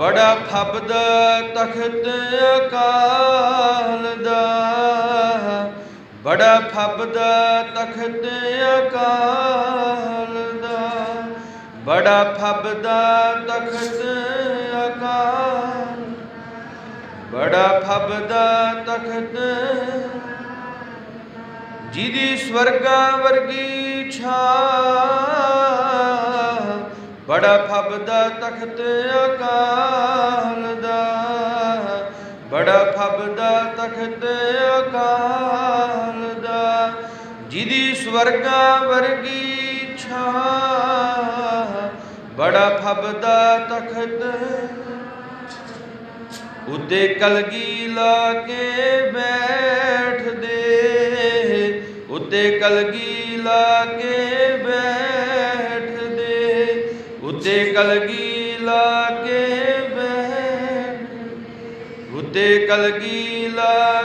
ਬੜਾ ਫਬਦ ਤਖਤ ਅਕਾਲ ਦਾ। ਬੜਾ ਫਬਦ ਤਖਤ ਅਕਾਲ ਦਾ। ਬੜਾ ਫਬਦ ਤਖਤ ਅਕਾਲ। ਬੜਾ ਫਬਦ ਤਖਤ। ਜਿਹਦੀ ਸਵਰਗਾ ਵਰਗੀ ਛਾਂ। ਬੜਾ ਫਬਦਾ ਤਖਤ ਅਕਾਲ ਦਾ, ਬੜਾ ਫਬਦਾ ਤਖਤ ਅਕਾਲ ਦਾ, ਜਿਹਦੀ ਸਵਰਗਾ ਵਰਗੀ ਛਾ, ਬੜਾ ਫਬਦਾ ਤਖਤ ਉਤੇ ਕਲਗੀ ਲਾ ਕੇ ਬੈਠਦੇ, ਉਤੇ ਕਲਗੀ ਲਾ ਕੇ ਬੈਠਦੇ ਉਤੇ ਕਲਗੀ ਲਾ ਕੇ ਉਤੇ ਕਲਗੀ ਲਾ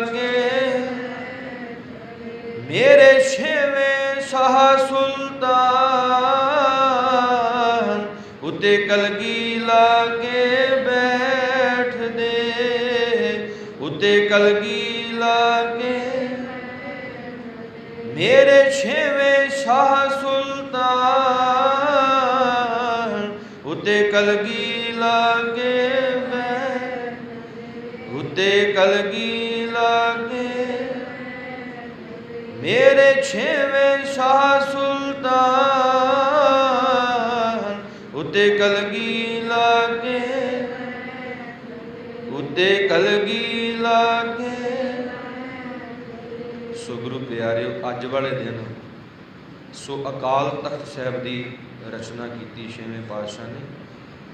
ਮੇਰੇ ਛੇਵੇਂ ਸ਼ਾਹ ਸੁਲਤਾਨ। ਉਤੇ ਕਲਗੀ ਲਾ ਬੈਠਦੇ। ਉਤੇ ਕਲਗੀ ਲਾ ਮੇਰੇ ਛੇਵੇਂ ਸ਼ਾਹ ਸੁਲਤਾਨ। ਉਤੇ ਕਲਗੀ ਲਾ ਕੇ ਉਤੇ ਕਲਗੀ ਲਾ ਮੇਰੇ ਛੇਵੇਂ ਸ਼ਾਹ ਸੁਲਤਾਨ, ਉਤੇ ਕਲਗੀ ਲਾਗੇ, ਉਤੇ ਕਲਗੀ ਲਾਗੇ। ਸੋ ਗੁਰੂ ਪਿਆਰਿਓ, ਅੱਜ ਵਾਲੇ ਦਿਨ ਸੋ ਅਕਾਲ ਤਖਤ ਸਾਹਿਬ ਦੀ ਰਚਨਾ ਕੀਤੀ ਛੇਵੇਂ ਪਾਤਸ਼ਾਹ ਨੇ।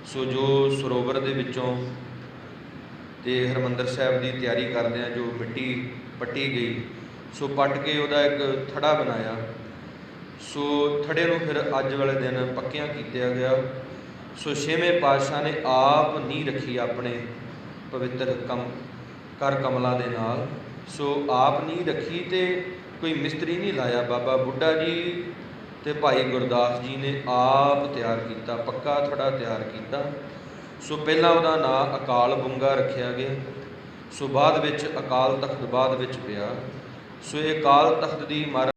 ਸੋ ਜੋ ਸਰੋਵਰ ਦੇ ਵਿੱਚੋਂ ਤੇ ਹਰਮੰਦਰ ਸਾਹਿਬ ਦੀ ਤਿਆਰੀ ਕਰਦੇ ਆ, ਜੋ ਮਿੱਟੀ ਪੱਟੀ ਗਈ, ਸੋ ਪੱਟ ਕੇ ਉਹਦਾ ਇੱਕ ਥੜਾ ਬਣਾਇਆ। ਸੋ ਥੜੇ ਨੂੰ ਫਿਰ ਅੱਜ ਵਾਲੇ ਦਿਨ ਪੱਕਿਆਂ ਕੀਤਾ ਗਿਆ। ਸੋ ਛੇਵੇਂ ਪਾਤਸ਼ਾਹ ਨੇ ਆਪ ਨਹੀਂ ਰੱਖੀ ਆਪਣੇ ਪਵਿੱਤਰ ਕਮ ਕਰ ਕਮਲਾਂ ਦੇ ਨਾਲ। ਸੋ ਆਪ ਨਹੀਂ ਰੱਖੀ ਤੇ ਕੋਈ ਮਿਸਤਰੀ ਨਹੀਂ ਲਾਇਆ। ਬਾਬਾ ਬੁੱਢਾ ਜੀ ਤੇ ਭਾਈ ਗੁਰਦਾਸ ਜੀ ਨੇ ਆਪ ਤਿਆਰ ਕੀਤਾ, ਪੱਕਾ ਥੜਾ ਤਿਆਰ ਕੀਤਾ। ਸੋ ਪਹਿਲਾਂ ਉਹਦਾ ਨਾਂ ਅਕਾਲ ਬੁੰਗਾ ਰੱਖਿਆ ਗਿਆ। ਸੋ ਬਾਅਦ ਵਿੱਚ ਅਕਾਲ ਤਖਤ ਬਾਅਦ ਵਿੱਚ ਪਿਆ। ਸੋ ਇਹ ਅਕਾਲ ਤਖਤ ਦੀ ਮਹਾਰਾਜ